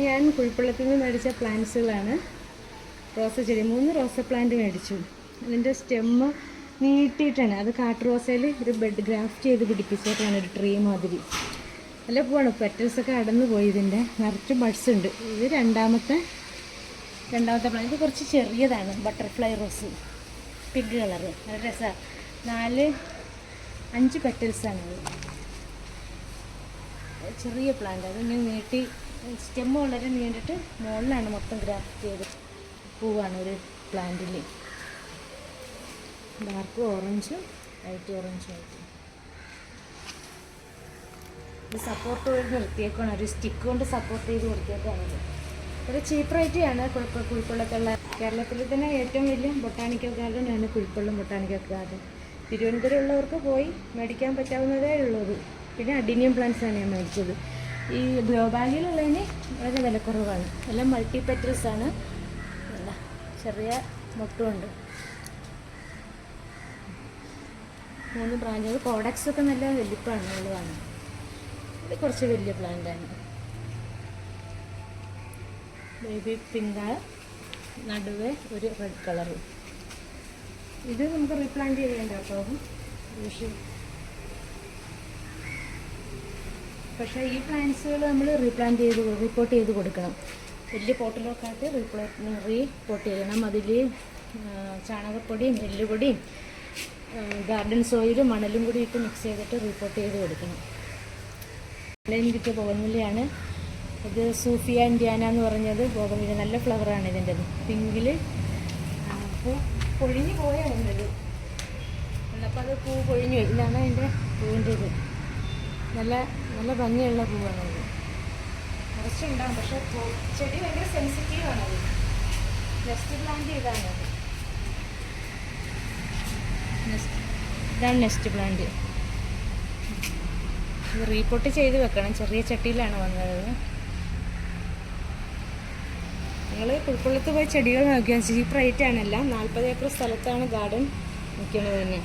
ഞാൻ കുഴിപ്പള്ളത്തിൽ നിന്ന് മേടിച്ച പ്ലാന്റ്സുകളാണ്. റോസ ചെടി മൂന്ന് റോസ പ്ലാന്റ് മേടിച്ചു. അതിന്റെ സ്റ്റെമ്മ് നീട്ടിയിട്ടാണ്. അത് കാട്ടു റോസയിൽ ഒരു ബെഡ് ഗ്രാഫ്റ്റ് ചെയ്ത് പിടിപ്പിച്ചിട്ടാണ് ഒരു ട്രീ മാതിരി. നല്ല പോവാണ്. പെറ്റൽസ് ഒക്കെ അടന്നു പോയി ഇതിന്റെ നിറച്ച് ബഡ്സ് ഉണ്ട്. ഇത് രണ്ടാമത്തെ രണ്ടാമത്തെ പ്ലാന്റ്. ഇത് കുറച്ച് ചെറിയതാണ്. Butterfly rose. Pink colour. നല്ല രസമാണ് നാല് അഞ്ച് പെറ്റൽസാണ് ചെറിയ പ്ലാന്റ്. അത് ഇങ്ങനെ നീട്ടി സ്റ്റെമ്മ് വളരെ നീണ്ടിട്ട് മുകളിലാണ് മൊത്തം ഗ്രാഫ്റ്റ് ചെയ്ത് പൂവാണ് ഒരു പ്ലാന്റിൽ ഡാർക്ക് ഓറഞ്ചും ലൈറ്റ് ഓറഞ്ചും ആയിട്ട്. ഇത് സപ്പോർട്ട് ചെയ്ത് നിർത്തിയേക്കാണ് ഒരു സ്റ്റിക്ക് കൊണ്ട് സപ്പോർട്ട് ചെയ്ത് നിർത്തിയേക്കാണത് ഒരു ചീപ്പ് റേറ്റിയാണ് കുഴപ്പ കുഴിപ്പള്ളത്തുള്ള കേരളത്തിൽ തന്നെ ഏറ്റവും വലിയ ബൊട്ടാണിക്കൽ ഗാർഡനാണ് ആണ് കുഴിപ്പള്ളം ബൊട്ടാണിക്കൽ ഗാർഡൻ തിരുവനന്തപുരം ഉള്ളവർക്ക് പോയി മേടിക്കാൻ പറ്റാവുന്നതേ ഉള്ളത് പിന്നെ അഡിനിയം പ്ലാന്റ്സാണ് ഞാൻ മേടിച്ചത്. ഈ ഗ്രോ ബാഗിലുള്ളതിന് വളരെ വിലക്കുറവാണ്. എല്ലാം മൾട്ടി പെറ്റൽസ് ആണ് ചെറിയ മുട്ടുമുണ്ട്. മൂന്ന് ബ്രാഞ്ചുകൾ. കോഡക്സ് ഒക്കെ നല്ല വലിപ്പമാണ് ഉള്ളതാണ് ഇത് കുറച്ച് വലിയ പ്ലാന്റാണ് ബേബി പിങ്ക് നടുവെ ഒരു റെഡ് കളറ് ഇത് നമുക്ക് റീപ്ലാന്റ് ചെയ്യേണ്ട കേട്ടോ പക്ഷേ ഈ പ്ലാന്റ്സുകൾ നമ്മൾ റീപ്ലാന്റ് ചെയ്ത് റിപ്പോർട്ട് ചെയ്ത് കൊടുക്കണം. വലിയ പോട്ടിലൊക്കെ ആയിട്ട് റീപ്ലാ റീപോർട്ട് ചെയ്യണം. അതിൽ ചാണകപ്പൊടിയും എല്ലുപൊടിയും ഗാർഡൻ സോയിലും മണലും കൂടി ഇട്ട് മിക്സ് ചെയ്തിട്ട് റിപ്പോർട്ട് ചെയ്ത് കൊടുക്കണം. ഓൺലൈൻ കിട്ടിയ പോകുന്നില്ലയാണ് ഇത് സൂഫിയ ഇന്ത്യാന എന്ന് പറഞ്ഞത്. പോകുന്നില്ല നല്ല ഫ്ലവറാണ് ഇതിന്റെ. പിങ്കിൽ അപ്പോൾ പൊഴിഞ്ഞു പോയാണ് ഇത് അപ്പോൾ അത് പൂ പൊഴിഞ്ഞു. ഇതാണ് അതിന്റെ പൂവിന്റെ ഇത് നല്ല നല്ല ഭംഗിയുള്ള പൂവാണ് ഇത് കുറച്ചുണ്ടാകും പക്ഷെ ചെടി ഭയങ്കര സെൻസിറ്റീവാണ് അത്. നെസ്റ്റ് പ്ലാന്റ് ചെയ്താണ് അത്. നെക്സ്റ്റ് ഇതാണ് നെക്സ്റ്റ് പ്ലാന്റ് ഇത് റീപോർട്ട് ചെയ്ത് വെക്കണം. ചെറിയ ചട്ടിയിലാണ് വന്നത്. നിങ്ങൾ പുൽക്കുളത്ത് പോയി ചെടികൾ നോക്കിയാൽ ചീപ്പ് റേറ്റ് ആണല്ല നാൽപ്പത് ഏക്കർ സ്ഥലത്താണ് ഗാർഡൻ നിൽക്കുന്നത് തന്നെ.